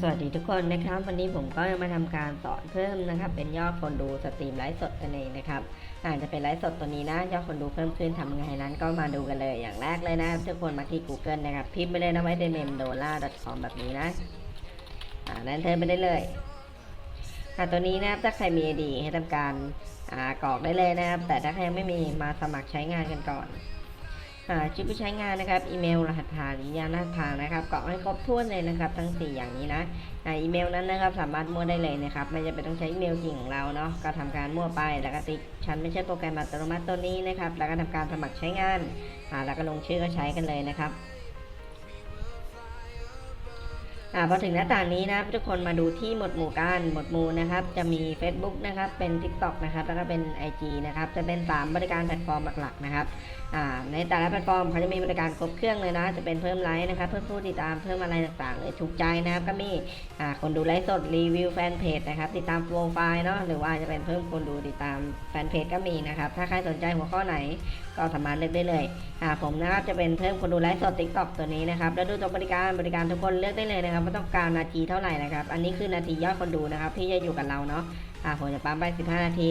สวัสดีทุกคนนะครับ วันนี้ผมก็จะมาทำการสอนเพิ่มนะครับ เป็นยอดคนดูสตรีมไลฟ์สดกันเองนะครับอาจจะเป็นไลฟ์สดตัวนี้นะยอดคนดูเพิ่มขึ้นทำไงนั้นก็มาดูกันเลยอย่างแรกเลยนะทุกคนมาที่ Google นะครับพิมพ์ไปเลยนะไว้ในเมมโดล่า .com แบบนี้นะอ่านั้นเธอไปได้เลยอ่าตัวนี้นะครับถ้าใครมี ID ให้ทำการอ่ากรอกได้เลยนะครับ แต่ถ้าใครยังไม่มีมาสมัครใช้งานกันก่อน อ่าชื่อผู้ใช้งานนะครับ อีเมล รหัสผ่านวิญญาณรหัสผ่านนะครับกรอกให้ครบถ้วนเลยนะครับ ทั้ง 4 อย่างนี้นะอีเมลนั้นนะครับ สามารถมั่วได้เลยนะครับ ไม่จำเป็นต้องใช้อีเมลจริงของเราเนาะ ก็ทำการมั่วไป แล้วก็ติ๊กฉันไม่ใช่โปรแกรมอัตโนมัติตัวนี้นะครับ แล้วก็ทำการสมัครใช้งาน แล้วก็ลงชื่อก็ใช้กันเลยนะครับ อ่าพอถึงหน้าต่างนี้นะทุกคนมาดูที่หมวดหมู่การหมวดหมู่นะครับ จะมี Facebook นะครับ เป็น TikTok นะครับ แล้วก็เป็น IG นะครับ จะเป็น 3 บริการแพลตฟอร์มหลักๆนะครับอ่าในแต่ละแพลตฟอร์มเขาจะมีบริการครบเครื่องเลยนะ จะเป็นเพิ่มไลค์นะครับ เพิ่มผู้ติดตาม เพิ่มอะไรต่างๆเลยถูกใจนะครับ ก็มีอ่าคนดูไลฟ์สดรีวิวแฟนเพจนะครับ ติดตามโปรไฟล์เนาะ หรือว่าจะเป็นเพิ่มคนดูติดตามแฟนเพจก็มีนะครับ ถ้าใครสนใจหัวข้อไหนก็สามารถเลือกได้เลยอ่าผมนะครับ จะเป็นเพิ่มคนดูไลฟ์สดติ๊กต็อกตัวนี้นะครับ แล้วดูตัวบริการ บริการทุกคนเลือกได้เลยนะครับว่ต้องการนาทีเท่าไหร่นะครับ อันนี้คือนาทียอดคนดูนะครับ ที่จะอยู่กับเราเนาะอ่าผมจะปั๊มไป 15 นาที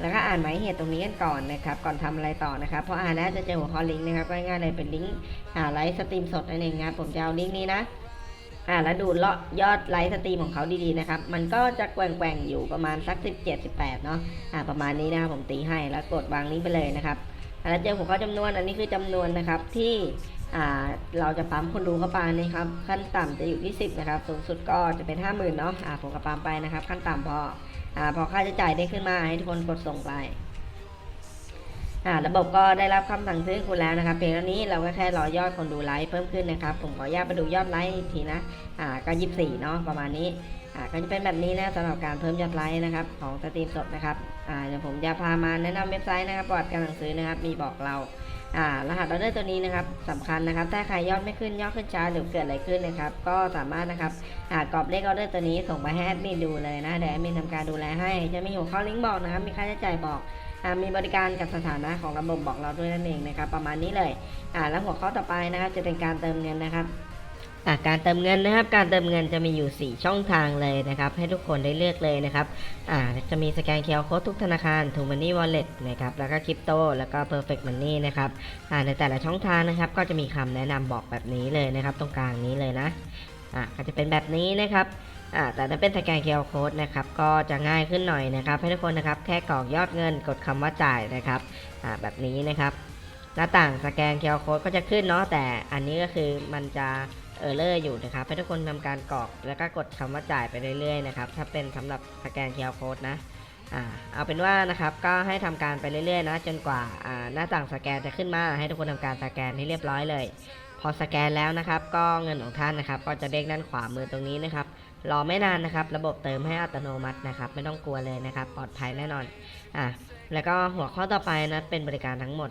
แล้วก็อ่านหมายเหตุตรงนี้กันก่อนนะครับ ก่อนทำอะไรต่อนะครับ เพราะอ่านแล้วจะเจอหัวข้อลิงก์นะครับง่ายๆเลยเป็นลิงก์อ่าไลฟ์สตรีมสดนั่นเองครับผมจะเอาลิงก์นี้นะอ่าแล้วดูเลาะยอดไลฟ์สตรีมของเขาดีๆนะครับ มันก็จะแกว่งๆอยู่ประมาณสัก 17 18เนาะอ่าประมาณนี้นะครับผมตีให้แล้วกดวางลิงก์ไปเลยนะครับแล้วเจอหัวข้อจำนวนอันนี้คือจำนวนนะครับที่ เราจะปั๊มคนดูเข้าไปนะครับ ขั้นต่ำจะอยู่ที่ 10 นะครับ สูงสุดก็จะเป็น 50,000เนาะอ่าผมก็ปั๊มไปนะครับ ขั้นต่ำพออพอค่าใช้จ่ายได้ขึ้นมาให้ทุกคนกดส่งไประบบก็ได้รับคำสั่งซื้อคุณแล้วนะครับเพียงเท่านี้เราก็แค่รอยอดคนดูไลฟ์เพิ่มขึ้นนะครับ ผมขออนุญาตไปดูยอดไลฟ์อีกทีนะอ่าก็ยี่สี่เนาะประมาณนี้อ่าก็จะเป็นแบบนี้นะสำหรับการเพิ่มยอดไลฟ์นะครับของสตรีมสดนะครับอ่าเดี๋ยวผมจะพามาแนะนำเว็บไซต์นะครับประวัติการสั่งซื้อนะครับ มีบอกเรา รหัสออเดอร์ตัวนี้นะครับสำคัญนะครับ ถ้าใครยอดไม่ขึ้นยอดขึ้นช้าหรือเกิดอะไรขึ้นนะครับ ก็สามารถนะครับกรอบเลขออเดอร์ตัวนี้ส่งไปให้แอดมินดูเลยนะเดี๋ยวแอดมินทำการดูแลให้จะมีหัวข้อลิงก์บอกนะครับ มีค่าใช้จ่ายบอกอมีบริการกับสถานะของระบบบอกเราด้วยนั่นเองนะครับ ประมาณนี้เลยแล้วหัวข้อต่อไปนะครับจะเป็นการเติมเงินนะครับ การเติมเงินนะครับ การเติมเงินจะมีอยู่ 4 ช่องทางเลยนะครับ ให้ทุกคนได้เลือกเลยนะครับจะมีสแกนเคอร์โค้ดทุกธนาคารทูมันนี่วอลเล็ตนะครับ แล้วก็คริปโต แล้วก็ Perfect Money นนี่นะครับในแต่ละช่องทางนะครับ ก็จะมีคำแนะนำบอกแบบนี้เลยนะครับ ตรงกลางนี้เลยนะอ่าก็จะเป็นแบบนี้นะครับอ่าแต่ถ้าเป็นสแกนเคอร์โค้ดนะครับ ก็จะง่ายขึ้นหน่อยนะครับ ให้ทุกคนนะครับ แค่กรอกยอดเงิน กดคำว่าจ่ายนะครับอ่าแบบนี้นะครับ หน้าต่างสแกนเคอร์โค้ดก็จะขึ้นเนาะ แต่อันนี้ก็คือมันจะ เออร์เลอร์อยู่นะครับให้ทุกคนทำการกรอกแล้วก็กดคำว่าจ่ายไปเรื่อยๆนะครับถ้าเป็นสำหรับสแกนเคอร์โค้ดนะอ่าเอาเป็นว่านะครับก็ให้ทำการไปเรื่อยๆนะจนกว่าอ่าหน้าต่างสแกนจะขึ้นมาให้ทุกคนทำการสแกนให้เรียบร้อยเลย พอสแกนแล้วนะครับ ก็เงินของท่านนะครับ ก็จะเด้งด้านขวามือตรงนี้นะครับรอไม่นานนะครับ ระบบเติมให้อัตโนมัตินะครับ ไม่ต้องกลัวเลยนะครับ ปลอดภัยแน่นอนอะแล้วก็หัวข้อต่อไปนะเป็นบริการทั้งหมด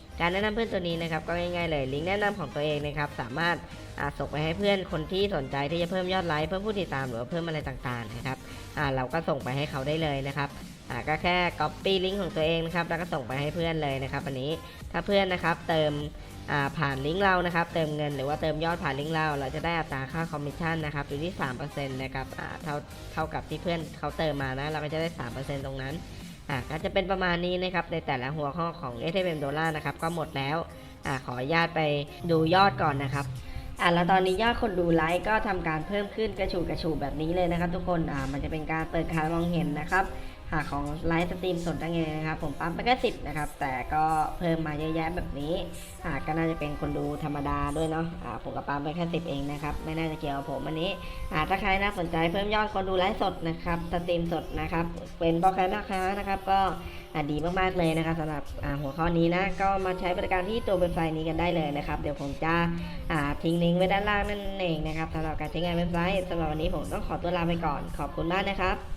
การแนะนำเพื่อนตัวนี้นะครับก็ง่ายๆเลยลิงก์แนะนำของตัวเองนะครับสามารถาส่งไปให้เพื่อนคนที่สนใจที่จะเพิ่มยอดไลค์เพิ่มผู้ติดตามหรือว่าเพิ่มอะไรต่างๆนะครับเราก็ส่งไปให้เขาได้เลยนะครับก็แค่ copy ลิงก์ของตัวเองนะครับแล้วก็ส่งไปให้เพื่อนเลยนะครับอันนี้ถ้าเพื่อนนะครับเติมผ่านลิงก์เรานะครับเติมเงินหรือว่าเติมยอดผ่านลิงก์เรา เราจะได้อัตราค่าคอมมิชชั่นนะครับอยู่ที่3%นะครับเท่าเท่ากับที่เพื่อนเขาเติมมานะเราก็จะได้ 3%ตรงนั้น อะก็จะเป็นประมาณนี้นะครับในแต่ละหัวข้อของ s อ m ดอลลาร์นะครับก็หมดแล้วอะขออนุญาตไปดูยอดก่อนนะครับอะแล้วตอนนี้ยอดคนดูไลค์ก็ทำการเพิ่มขึ้นกระฉูดกระฉูดแบบนี้เลยนะครับ ทุกคนอ่ามันจะเป็นการเปิดการมองเห็นนะครับ อ่าของไลฟ์สตรีมสดได้ไงนะครับ ผมปั๊มไปแค่สิบนะครับ แต่ก็เพิ่มมาเยอะแยะแบบนี้อ่าก็น่าจะเป็นคนดูธรรมดาด้วยเนาะอ่าผมกับปั๊มไปแค่สิบเองนะครับ ไม่น่าจะเกี่ยวกับผมอันนี้อ่าถ้าใครน่าสนใจเพิ่มยอดคนดูไลฟ์สดนะครับสตรีมสดนะครับ เป็นพ่อค้าแม่ค้านะครับ ก็ดีมากๆเลยนะครับสำหรับหัวข้อนี้นะ ก็มาใช้บริการที่ตัวเว็บไซต์นี้กันได้เลยนะครับ เดี๋ยวผมจะทิ้งลิงก์ไว้ด้านล่างนั่นเองนะครับสำหรับการใช้งานเว็บไซต์สำหรับวันนี้ผมต้องขอตัวลาไปก่อนขอบคุณมากนะครับ